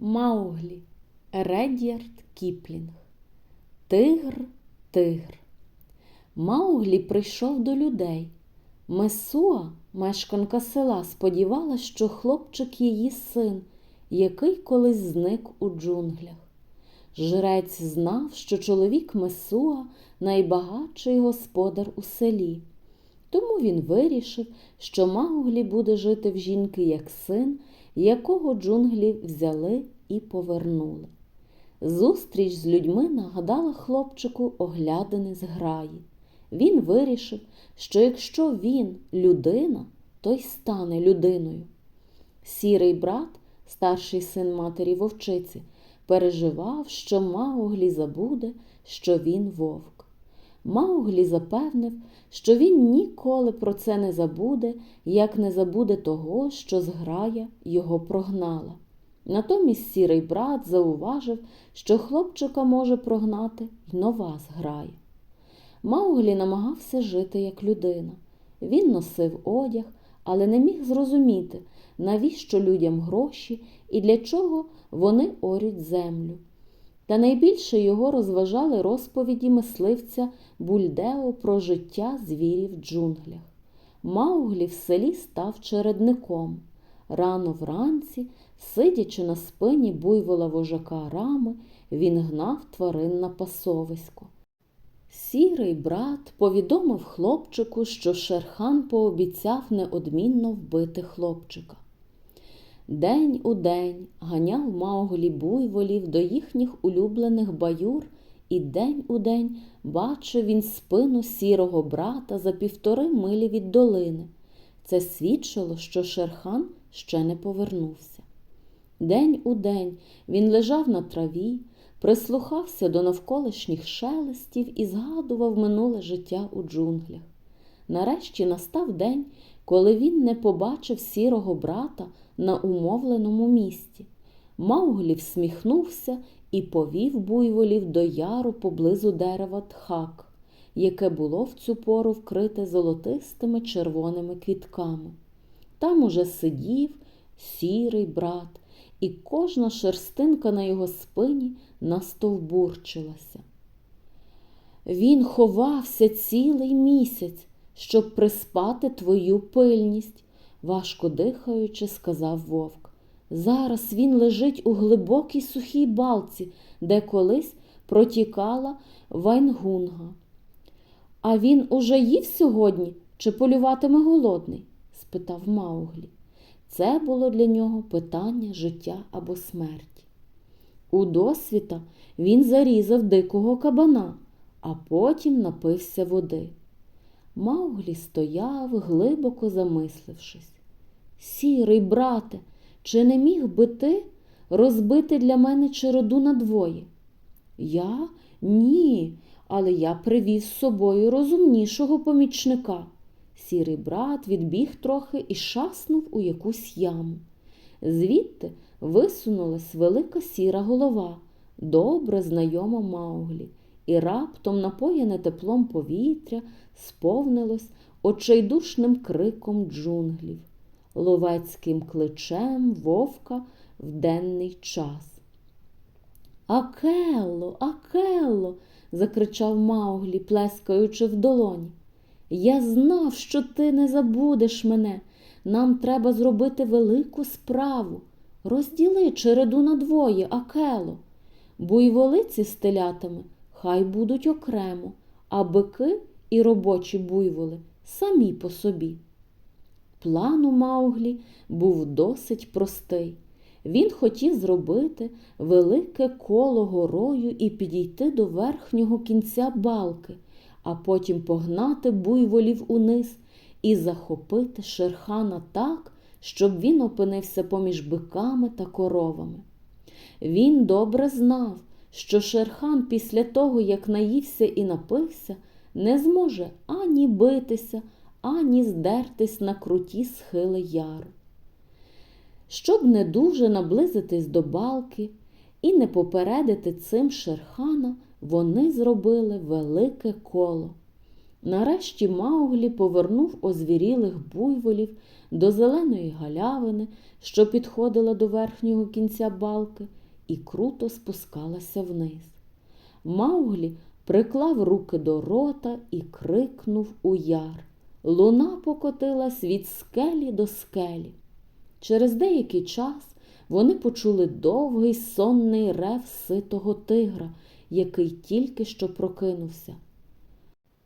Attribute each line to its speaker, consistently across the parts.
Speaker 1: Мауглі Редярд Кіплінг Тигр, тигр. Мауглі прийшов до людей. Месуа, мешканка села, сподівалась, що хлопчик її син, який колись зник у джунглях. Жрець знав, що чоловік Месуа найбагатший господар у селі. Тому він вирішив, що Мауглі буде жити в жінки як син, якого джунглі взяли і повернули. Зустріч з людьми нагадала хлопчику оглядини з граї. Він вирішив, що якщо він людина, то й стане людиною. Сірий брат, старший син матері вовчиці, переживав, що Мауглі забуде, що він вовк. Мауглі запевнив, що він ніколи про це не забуде, як не забуде того, що зграя його прогнала. Натомість сірий брат зауважив, що хлопчика може прогнати й нова зграя. Мауглі намагався жити як людина. Він носив одяг, але не міг зрозуміти, навіщо людям гроші і для чого вони орють землю. Та найбільше його розважали розповіді мисливця Бульдео про життя звірів в джунглях. Мауглі в селі став чередником. Рано вранці, сидячи на спині буйвола вожака рами, він гнав тварин на пасовисько. Сірий брат повідомив хлопчику, що Шерхан пообіцяв неодмінно вбити хлопчика. День у день ганяв Мауглі буйволів до їхніх улюблених баюр, і день у день бачив він спину сірого брата за півтори милі від долини. Це свідчило, що Шерхан ще не повернувся. День у день він лежав на траві, прислухався до навколишніх шелестів і згадував минуле життя у джунглях. Нарешті настав день, коли він не побачив сірого брата на умовленому місці. Мауглі всміхнувся і повів буйволів до яру поблизу дерева тхак, яке було в цю пору вкрите золотистими червоними квітками. Там уже сидів сірий брат, і кожна шерстинка на його спині настовбурчилася. Він ховався цілий місяць, щоб приспати твою пильність, важко дихаючи, сказав вовк. Зараз він лежить у глибокій сухій балці, де колись протікала вайнгунга. А він уже їв сьогодні чи полюватиме голодний? спитав Мауглі. Це було для нього питання життя або смерті. У досвіта він зарізав дикого кабана, а потім напився води. Мауглі стояв, глибоко замислившись. Сірий, брате, чи не міг би ти розбити для мене череду надвоє? Я? Ні, але я привіз з собою розумнішого помічника. Сірий брат відбіг трохи і шаснув у якусь яму. Звідти висунулась велика сіра голова, добре знайома Мауглі, і раптом, напоєне теплом повітря, сповнилось очайдушним криком джунглів, ловецьким кличем вовка в денний час. Акелло, Акелло, закричав Мауглі, плескаючи в долоні. Я знав, що ти не забудеш мене. Нам треба зробити велику справу. Розділи череду на двоє, Акело. Буйволиці з телятами хай будуть окремо, а бики і робочі буйволи самі по собі. План у Мауглі був досить простий. Він хотів зробити велике коло горою і підійти до верхнього кінця балки, а потім погнати буйволів униз і захопити шерхана так, щоб він опинився поміж биками та коровами. Він добре знав, що шерхан після того, як наївся і напився, не зможе ані битися, ані здертись на круті схили яру. Щоб не дуже наблизитись до балки і не попередити цим шерхана, вони зробили велике коло. Нарешті Мауглі повернув озвірілих буйволів до зеленої галявини, що підходила до верхнього кінця балки, і круто спускалася вниз. Мауглі приклав руки до рота і крикнув у яр. Луна покотилась від скелі до скелі. Через деякий час вони почули довгий сонний рев ситого тигра, який тільки що прокинувся.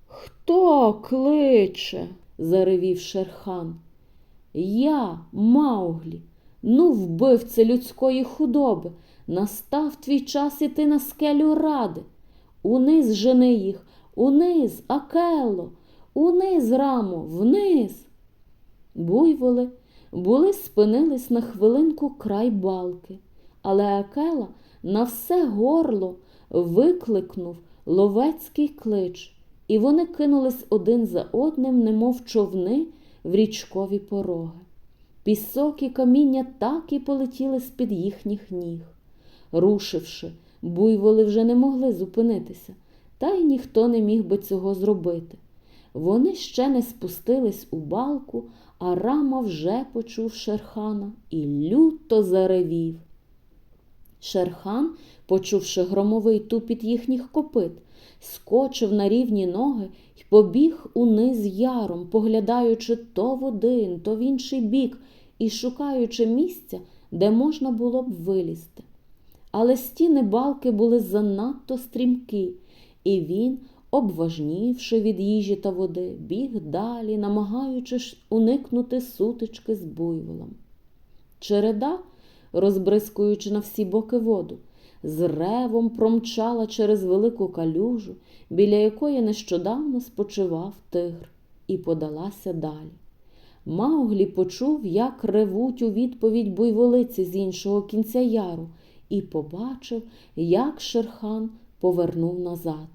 Speaker 1: Хто кличе? заревів Шерхан. Я, Мауглі, ну, вбивце людської худоби, настав твій час іти на скелю ради. Униз жени їх, униз, Акело, униз, рамо, вниз. Буйволи були спинились на хвилинку край балки, але Акела на все горло викликнув ловецький клич, і вони кинулись один за одним, немов човни в річкові пороги. Пісок і каміння так і полетіли з-під їхніх ніг. Рушивши, буйволи вже не могли зупинитися, та й ніхто не міг би цього зробити. Вони ще не спустились у балку, а рама вже почув Шерхана і люто заревів. Шерхан, почувши громовий тупіт їхніх копит, скочив на рівні ноги й побіг униз яром, поглядаючи то в один, то в інший бік і шукаючи місця, де можна було б вилізти. Але стіни балки були занадто стрімкі, і він, обважнівши від їжі та води, біг далі, намагаючись уникнути сутички з буйволом. Череда, розбризкуючи на всі боки воду, з ревом промчала через велику калюжу, біля якої нещодавно спочивав тигр, і подалася далі. Мауглі почув, як ревуть у відповідь буйволиці з іншого кінця яру, і побачив, як Шерхан повернув назад.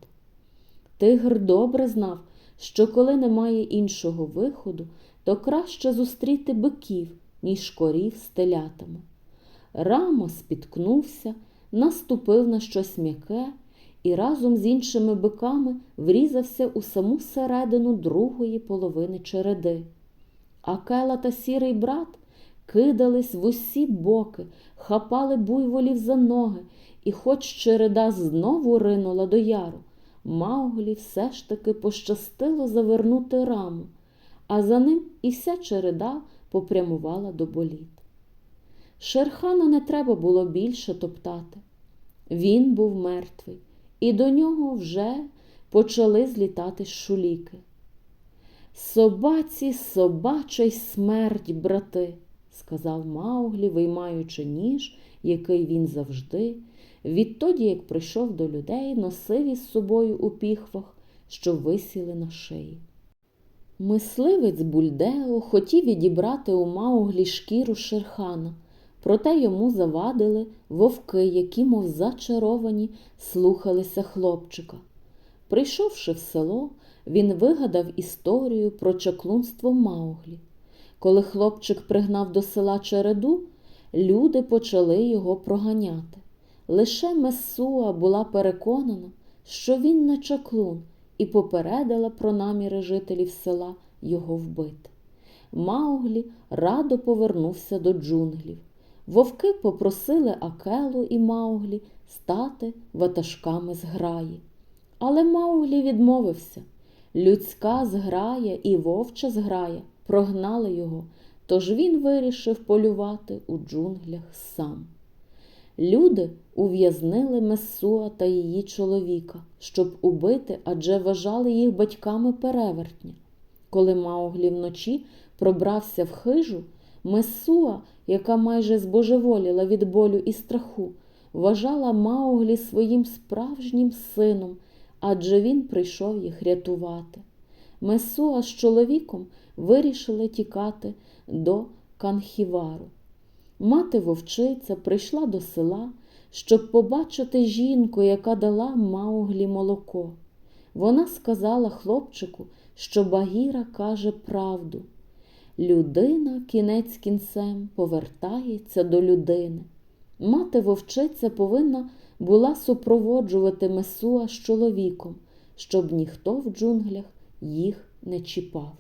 Speaker 1: Тигр добре знав, що коли немає іншого виходу, то краще зустріти биків, ніж корів з телятами. Рамо спіткнувся, наступив на щось м'яке і разом з іншими биками врізався у саму середину другої половини череди. Акела та сірий брат кидались в усі боки, хапали буйволів за ноги, і, хоч череда знову ринула до яру, Мауглі все ж таки пощастило завернути раму, а за ним і вся череда попрямувала до боліт. Шерхана не треба було більше топтати. Він був мертвий, і до нього вже почали злітати шуліки. Собаці, собача й смерть, брати, сказав Мауглі, виймаючи ніж, який він завжди, відтоді, як прийшов до людей, носив із собою у піхвах, що висіли на шиї. Мисливець Бульдео хотів відібрати у Мауглі шкіру шерхана, проте йому завадили вовки, які, мов зачаровані, слухалися хлопчика. Прийшовши в село, він вигадав історію про чаклунство Мауглі. Коли хлопчик пригнав до села череду, люди почали його проганяти. Лише Месуа була переконана, що він не чаклун, і попередила про наміри жителів села його вбити. Мауглі радо повернувся до джунглів. Вовки попросили Акелу і Мауглі стати ватажками зграї. Але Мауглі відмовився. Людська зграя і вовча зграя прогнали його, тож він вирішив полювати у джунглях сам. Люди ув'язнили Месуа та її чоловіка, щоб убити, адже вважали їх батьками перевертня. Коли Мауглі вночі пробрався в хижу, Месуа, яка майже збожеволіла від болю і страху, вважала Мауглі своїм справжнім сином, адже він прийшов їх рятувати. Месуа з чоловіком вирішили тікати до Канхівару. Мати вовчиця прийшла до села, щоб побачити жінку, яка дала Мауглі молоко. Вона сказала хлопчику, що Багіра каже правду. Людина кінець кінцем повертається до людини. Мати вовчиця повинна була супроводжувати Месуа з чоловіком, щоб ніхто в джунглях їх не чіпав.